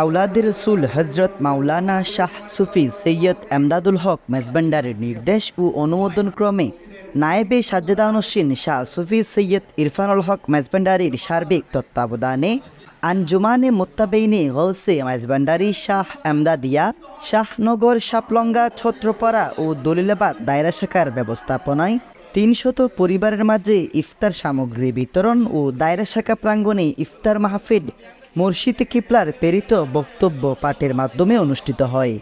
আউলাদের রসুল হজরত মাওলানা শাহ সুফি সৈয়দ এমদাদুল হক মেজবান্ডারের নির্দেশ ও অনুমোদন ক্রমে নায়েবে সাজ্জাদানসীন শাহ সুফি সৈয়দ ইরফানুল হক মেজবান্ডারির সার্বিক তত্ত্বাবধানে আঞ্জুমানে মোত্তাবেইনে গৌসে মেজবান্ডারি শাহ এমদাদিয়া শাহনগর শাপলঙ্গা ছত্রপাড়া ও দলিলাবাদ দায়রা শাখার ব্যবস্থাপনায় তিনশত পরিবারের মাঝে ইফতার সামগ্রী বিতরণ ও দায়রা শাখা প্রাঙ্গণে ইফতার মাহফিল মুর্শিদ কিপলার প্রেরিত বক্তব্য পাঠের মাধ্যমে অনুষ্ঠিত হয়।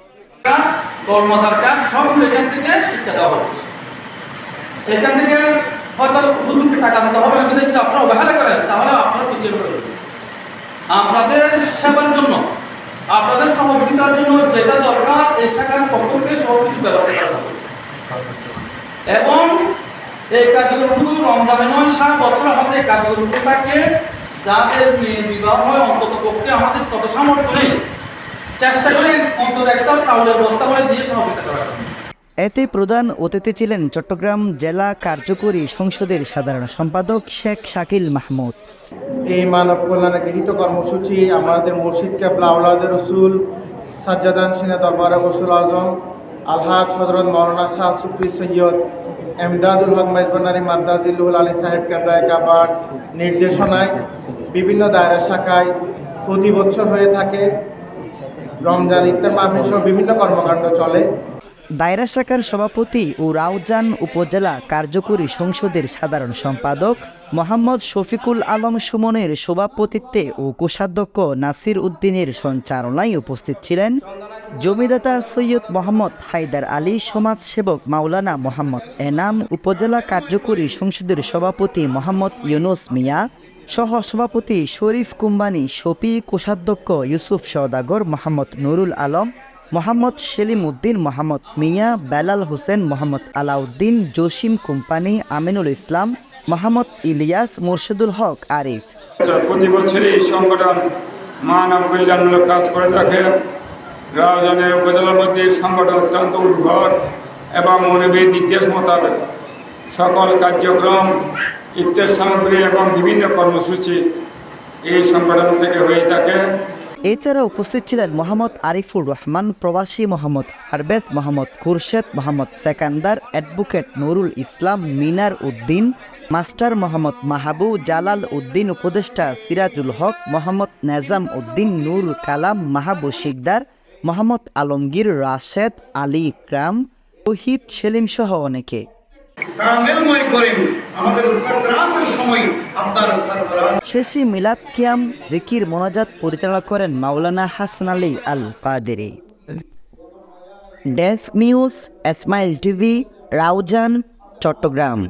কর্মদরকার সবগুলো এখান থেকে শিক্ষা দেওয়া হবে। এখান থেকে হয়তো টাকা দিতে হবে না যদি অবহেলা করেন, তাহলে পিছিয়ে আপনাদের সেবার জন্য, আপনাদের সহযোগিতার জন্য যেটা দরকার এই শাখার পক্ষ থেকে সব কিছু ব্যবস্থা করা হবে। এবং এই কাজগুলো শুধু রমজানে নয়, সারা বছর আমাদের এই কাজগুলো থাকে। যাদের মেয়ের বিবাহ হয় অন্তত পক্ষে আমাদের তত সামর্থ্য নেই চেষ্টা করি অন্তত একটা চাউলের বস্তা করে দিয়ে সহযোগিতা করার জন্য। এতে প্রধান অতিথি ছিলেন চট্টগ্রাম জেলা কার্যকরী সংসদের সাধারণ সম্পাদক শেখ শাকিল মাহমুদ এই মানব কল্যাণে গৃহীত কর্মসূচি আমাদের মসজিদ কেবলা আউলাদের রসুল সাজ্জাদান সিনা দরবার রসুল আজম আলহাজ হজরত মৌলানা শাহ সুফি সৈয়দ এমদাদুল হক মেজবানারি মাদ্দাজিল্লুল আলী সাহেব কেবলা কাবার নির্দেশনায় বিভিন্ন দায়রা শাখায় প্রতি বছর হয়ে থাকে। রমজান, ইফতার, মাহফিল সহ বিভিন্ন কর্মকাণ্ড চলে। দায়রা শাখার সভাপতি ও রাউজান উপজেলা কার্যকরী সংসদের সাধারণ সম্পাদক মোহাম্মদ শফিকুল আলম সুমনের সভাপতিত্বে ও কোষাধ্যক্ষ নাসির উদ্দিনের সঞ্চালনায় উপস্থিত ছিলেন জমিদাতা সৈয়দ মোহাম্মদ হায়দার আলী, সমাজসেবক মাওলানা মোহাম্মদ এনাম, উপজেলা কার্যকরী সংসদের সভাপতি মোহাম্মদ ইউনুস মিয়া সহ সভাপতি শরীফ কুম্বানি, শফি কোষাধ্যক্ষ ইউসুফ সওদাগর, মোহাম্মদ নুরুল আলম, মোহাম্মদ সেলিম উদ্দিন, মোহাম্মদ মিয়া, বেলাল হোসেন, মোহাম্মদ আলাউদ্দিন, জসিম কোম্পানি, আমিনুল ইসলাম, মোহাম্মদ ইলিয়াস, মুর্শিদুল হক, আরিফ। প্রতি বছরই এই সংগঠন মানব কল্যাণমূলক কাজ করে থাকে। রাজধানীর উপজেলার মধ্যে সংগঠন অত্যন্ত উর্বর এবং মনোবীর নির্দেশ মোতাবেক সকল কার্যক্রম ইফতার সামগ্রী এবং বিভিন্ন কর্মসূচি এই সংগঠন থেকে হয়ে থাকে। এছাড়া উপস্থিত ছিলেন মোহাম্মদ আরিফুর রহমান, প্রবাসী মোহাম্মদ হারবেজ, মোহাম্মদ খুরশেদ, মোহাম্মদ সেকান্দার, অ্যাডভোকেট নুরুল ইসলাম, মিনার উদ্দিন, মাস্টার মোহাম্মদ মাহাবু, জালাল উদ্দিন, উপদেষ্টা সিরাজুল হক, মোহাম্মদ নেজাম উদ্দিন নুর কালাম মাহাবু শিকদার, মোহাম্মদ আলমগীর রাশেদ, আলী ইকরাম, শহীদ সেলিম সহ অনেকে। সরফরাজ। শেষে মিলাদ কিয়াম, জিকির, মোনাজাত পরিচালনা করেন Maulana Hasan Ali Al Qaderi desk news, Esmail TV, Raozan, Chattogram.